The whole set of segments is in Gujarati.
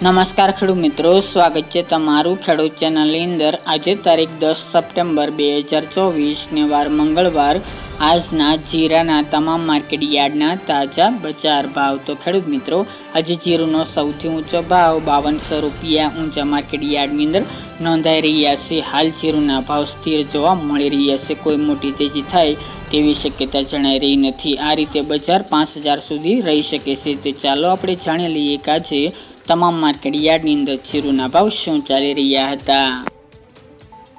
નમસ્કાર ખેડૂત મિત્રો, સ્વાગત છે તમારું ખેડૂત ચેનલની અંદર. આજે તારીખ દસ સપ્ટેમ્બર બે હજાર ચોવીસને વાર મંગળવાર. આજના જીરાના તમામ માર્કેટ યાર્ડના તાજા બજાર ભાવ. તો ખેડૂત મિત્રો, આજે જીરુનો સૌથી ઊંચો ભાવ બાવનસો રૂપિયા ઊંચા માર્કેટ યાર્ડની અંદર નોંધાઈ રહ્યા છે. હાલ જીરુના ભાવ સ્થિર જોવા મળી રહ્યા છે. કોઈ મોટી તેજી થાય તેવી શક્યતા જણાઈ રહી નથી. આ રીતે બજાર પાંચ હજાર સુધી રહી શકે છે. તો ચાલો આપણે જાણી લઈએ કે આજે તમામ માર્કેટ યાર્ડની અંદર જીરુના ભાવ શું ચાલી રહ્યા હતા?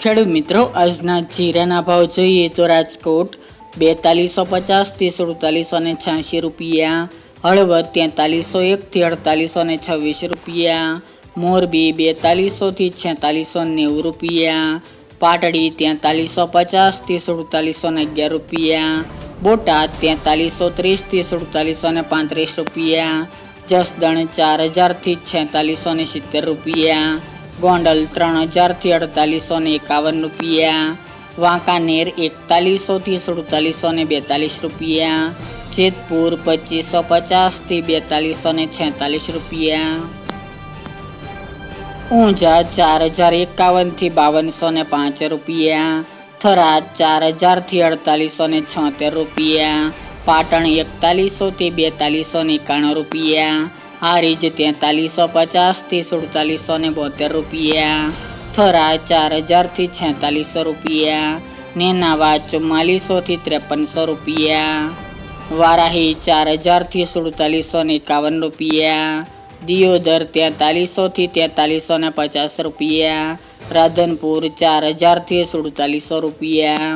ખેડૂત મિત્રો, આજના જીરાના ભાવ જોઈએ તો રાજકોટ બેતાલીસો પચાસથી સુડતાલીસો ને છ્યાસી રૂપિયા, હળવદ તેતાલીસો એકથી અડતાલીસો ને છવ્વીસ રૂપિયા, મોરબી બેતાલીસોથી છેતાલીસો નેવું રૂપિયા, પાટડી તેતાલીસો પચાસથી સુડતાલીસો ને અગિયાર રૂપિયા, બોટાદ તેતાલીસો ત્રીસથી સુડતાલીસો ને પાંત્રીસ રૂપિયા જસદણ ચાર હજારથી છેતાલીસો ને સિત્તેર રૂપિયા. ગોંડલ ત્રણ હજારથી અડતાલીસો ને એકાવન રૂપિયા. વાંકાનેર એકતાલીસોથી સુડતાલીસો ને બેતાલીસ રૂપિયા. જેતપુર પચીસો પચાસથી બેતાલીસો ને છેતાલીસ રૂપિયા. ઊંઝા ચાર હજાર એકાવનથી બાવનસો ને પાંચ રૂપિયા. થરાદ ચાર હજારથી અડતાલીસો ને છોતેર રૂપિયા. પાટણ એકતાલીસોથી બેતાલીસો એકાણું રૂપિયા. હારીજ તેતાલીસો પચાસથી સુડતાલીસો ને બોતેર રૂપિયા. થરા ચાર હજારથી છેતાલીસો રૂપિયા. નેનાવા ચુમ્માલીસોથી ત્રેપનસો રૂપિયા. વારાહી ચાર હજારથી સુડતાલીસો એકાવન રૂપિયા. દિયોદર તેતાલીસોથી તેતાલીસો ને પચાસ રૂપિયા. રાધનપુર ચાર હજારથી સુડતાલીસો રૂપિયા.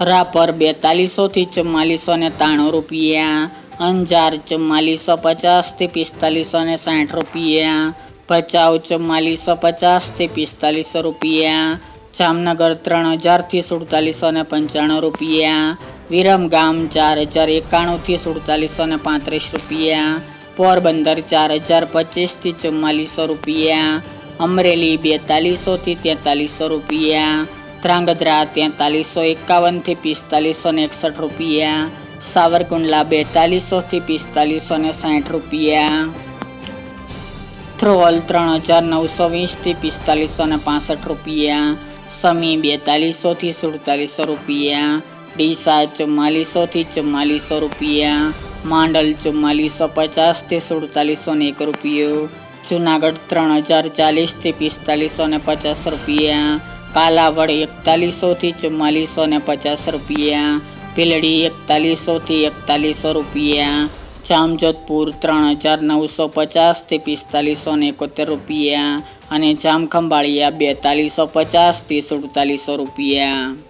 રાપર બેતાલીસોથી ચુમ્માલીસો ને ત્રાણું રૂપિયા, અંજાર ચુમ્માલીસો પચાસથી પિસ્તાલીસો ને સાઠ રૂપિયા, ભચાઉ ચુમ્માલીસો પચાસથી પિસ્તાલીસો રૂપિયા, જામનગર ત્રણ હજારથી સુડતાલીસો ને પંચાણું રૂપિયા, વિરમગામ ચાર હજાર એકાણુંથી સુડતાલીસો ને પાંત્રીસ રૂપિયા, પોરબંદર ચાર હજાર પચીસથી ચુમ્માલીસો રૂપિયા, અમરેલી બેતાલીસોથી તેતાલીસો રૂપિયા ધ્રાંગધ્રા તેતાલીસો એકાવનથી પિસ્તાલીસો ને એકસઠ રૂપિયા સાવરકુંડલા બેતાલીસોથી પિસ્તાલીસો ને સાઠ રૂપિયા થ્રોલ ત્રણ હજાર નવસો વીસથી પિસ્તાલીસો ને પાસઠ રૂપિયા સમી બેતાલીસોથી સુડતાલીસો રૂપિયા ડીસા ચુમ્માલીસોથી ચુમ્માલીસો રૂપિયા માંડલ ચુમ્માલીસો પચાસથી સુડતાલીસો ને એક રૂપિયો જુનાગઢ ત્રણ હજાર ચાલીસથી પિસ્તાલીસો ને પચાસ રૂપિયા કાલાવડ એકતાલીસોથી ચુમ્માલીસો ને પચાસ રૂપિયા, ભીલડી એકતાલીસોથી એકતાલીસો રૂપિયા, જામજોધપુર ત્રણ હજાર નવસો પચાસથી પિસ્તાલીસો ને એકોતેર રૂપિયા અને જામખંભાળિયા બેતાલીસો પચાસથી સુડતાલીસો રૂપિયા.